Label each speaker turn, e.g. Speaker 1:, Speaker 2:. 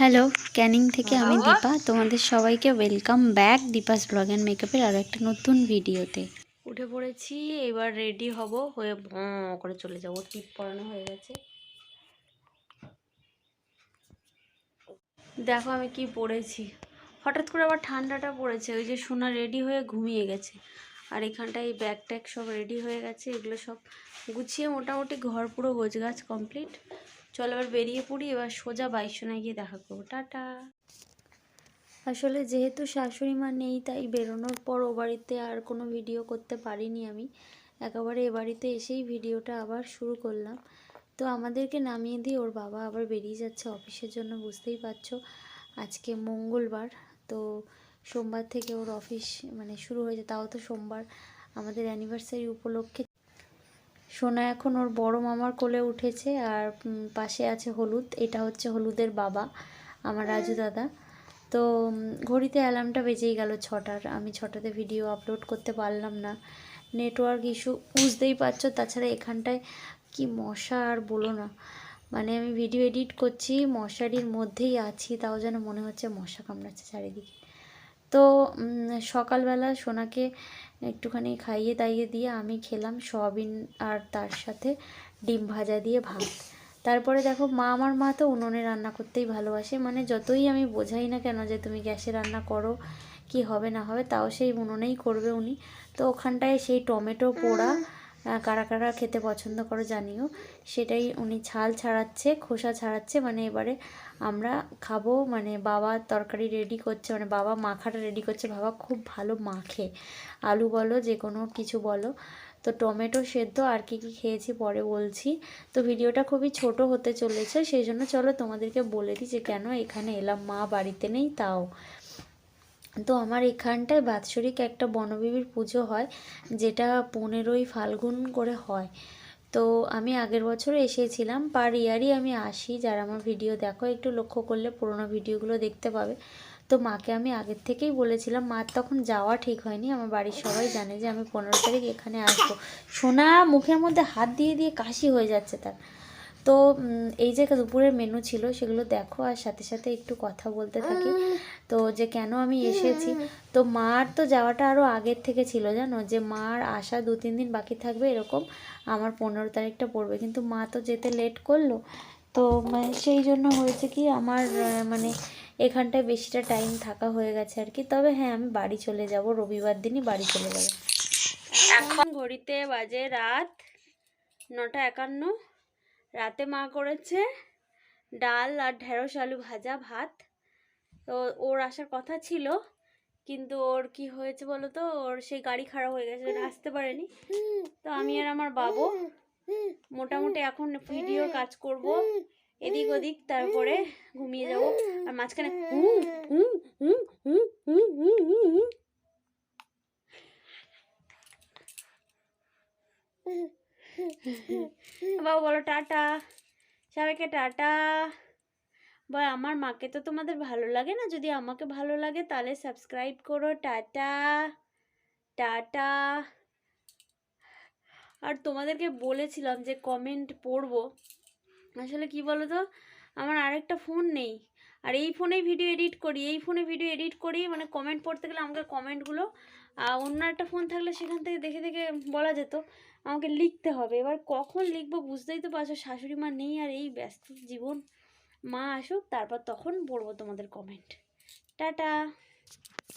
Speaker 1: Hello Canning থেকে আমি দীপা। তোমাদের সবাইকে welcome back Deepa's blog and মেকআপের আরও একটা নতুন ভিডিওতে উঠে পড়েছি এবার রেডি হব হয়ে করে চলে যাব। টিপ পরানো হয়ে গেছে। দেখো আমি কি পড়েছি। হঠাৎ করে আবার ঠান্ডাটা পড়েছে ওই যে সোনা রেডি হয়ে ঘুমিয়ে গেছে। আর এখানটায় এই ব্যাগ ট্যাগ সব রেডি হয়ে গেছে এগুলো সব গুছিয়ে মোটামুটি ঘর পুরো গোছগাছ কমপ্লিট চল এবার বেরিয়ে পড়ি, এবার সোজা বাইশনায় গিয়ে দেখা করব। টাটা। আসলে যেহেতু শাশুড়ি মা নেই, তাই বেরোনোর পর ও বাড়িতে আর কোনো ভিডিও করতে পারিনি আমি। একেবারে এ বাড়িতে এসেই ভিডিওটা আবার শুরু করলাম। তো আমাদেরকে নামিয়ে দিয়ে ওর বাবা আবার বেরিয়ে যাচ্ছে অফিসের জন্য, বুঝতেই পারছ। আজকে মঙ্গলবার, তো সোমবার থেকে ওর অফিস মানে শুরু হয়েছে তাও তো সোমবার আমাদের অ্যানিভার্সারি উপলক্ষে সোনা এখন ওর বড় মামার কোলে উঠেছে আর পাশে আছে হলুদ। এটা হচ্ছে হলুদের বাবা, আমার রাজু দাদা। তো ঘড়িতে অ্যালার্মটা বেজেই গেল ছটার। আমি ছটাতে ভিডিও আপলোড করতে পারলাম না। নেটওয়ার্ক ইস্যু বুঝতেই পারছ, তাছাড়া এখানটায় কি মশা আর বলো না। মানে আমি ভিডিও এডিট করছি, মশারির মধ্যেই আছি, তাও যেন মনে হচ্ছে মশা কামড়াচ্ছে চারিদিকে। তো সকালবেলা সোনাকে একটুখানি খাইয়ে দাইয়ে দিয়ে আমি খেলাম সয়াবিন আর তার সাথে ডিম ভাজা দিয়ে ভাত। তারপরে দেখো মা আমার মা তো উনুনে রান্না করতেই ভালোবাসে। মানে যতই আমি বোঝাই না কেন যে তুমি গ্যাসে রান্না করো, কি হবে না হবে, তাও সেই উনুনেই করবে উনি। তো ওখানটায় সেই টমেটো পোড়া কারা কারা খেতে পছন্দ করো জানিও। সেটাই উনি ছাল ছাড়াচ্ছে, খোসা ছাড়াচ্ছে মানে এবারে আমরা খাব মানে বাবা তরকারি রেডি করছে মানে বাবা মাখাটা রেডি করছে, বাবা খুব ভালো মাখে। আলু বলো, যে কোনো কিছু বলো। তো টমেটো সেদ্ধ, আর কি কি খেয়েছি পরে বলছি। তো ভিডিওটা খুবই ছোট হতে চলেছে, সেই জন্য চলো তোমাদেরকে বলে দিই যে কেন এখানে এলাম, মা বাড়িতে নেই, তাও। তো আমার এখানটায় বাৎসরিক একটা বনবিবির পুজো হয়, যেটা পনেরোই ফাল্গুন করে হয়। তো আমি আগের বছর এসেছিলাম, পার ইয়ারই আমি আসি। যারা আমার ভিডিও দেখো, একটু লক্ষ্য করলে পুরোনো ভিডিওগুলো দেখতে পাবে। তো মাকে আমি আগের থেকেই বলেছিলাম মার তখন যাওয়া ঠিক হয়নি। আমার বাড়ির সবাই জানে যে আমি পনেরো তারিখ এখানে আসব। সোনা মুখের মধ্যে হাত দিয়ে দিয়ে কাশি হয়ে যাচ্ছে তার। তো এই যে দুপুরের মেনু ছিল, সেগুলো দেখো আর সাথে সাথে একটু কথা বলতে থাকি। তো যে কেন আমি এসেছি? তো মার তো যাওয়াটা আরও আগের থেকে ছিল, জানো? যে মার আসা দু, তিন দিন বাকি থাকবে এরকম, আমার পনেরো তারিখটা পড়বে। কিন্তু মা তো যেতে লেট করল। তো মানে সেই জন্য হয়েছে কি, আমার মানে এখানটায় বেশিটা টাইম থাকা হয়ে গেছে আর কি। তবে হ্যাঁ আমি বাড়ি চলে যাব, রবিবার দিনই বাড়ি চলে যাব। এখন ঘড়িতে বাজে রাত নটা একান্ন। রাতে মা করেছে ডাল আর ঢেঁড়স, আলু ভাজা, ভাত। তো ওর আসার কথা ছিল, কিন্তু ওর কি হয়েছে বলো তো? ওর সেই গাড়ি খারাপ হয়ে গেছে আসতে পারেনি। তো আমি আর আমার বাবু মোটামুটি এখন ভিডিও কাজ করব, এদিক ওদিক, তারপরে ঘুমিয়ে যাব। আর মাঝখানে হুম। বাবু বলো, টাটা। সবাইকে টাটা। বা আমার মাকে তো তোমাদের ভালো লাগে না? যদি আমাকে ভালো লাগে, তাহলে সাবস্ক্রাইব করো। টাটা। টাটা। আর তোমাদেরকে বলেছিলাম যে কমেন্ট পড়ব। আসলে কি বলো তো আমার আরেকটা ফোন নেই। আর এই ফোনে ভিডিও এডিট করি, এই ফোনে ভিডিও এডিট করি মানে কমেন্ট পড়তে গেলে আমাকে কমেন্টগুলো অন্য একটা ফোন থাকলে সেখান থেকে দেখে দেখে বলা যেত, আমাকে লিখতে হবে। এবার কখন লিখব বুঝতেই তো পারছ, শাশুড়ি মা নেই আর এই ব্যস্ত জীবন। মা আসুক, তারপর তখন পড়ব তোমাদের কমেন্ট টাটা!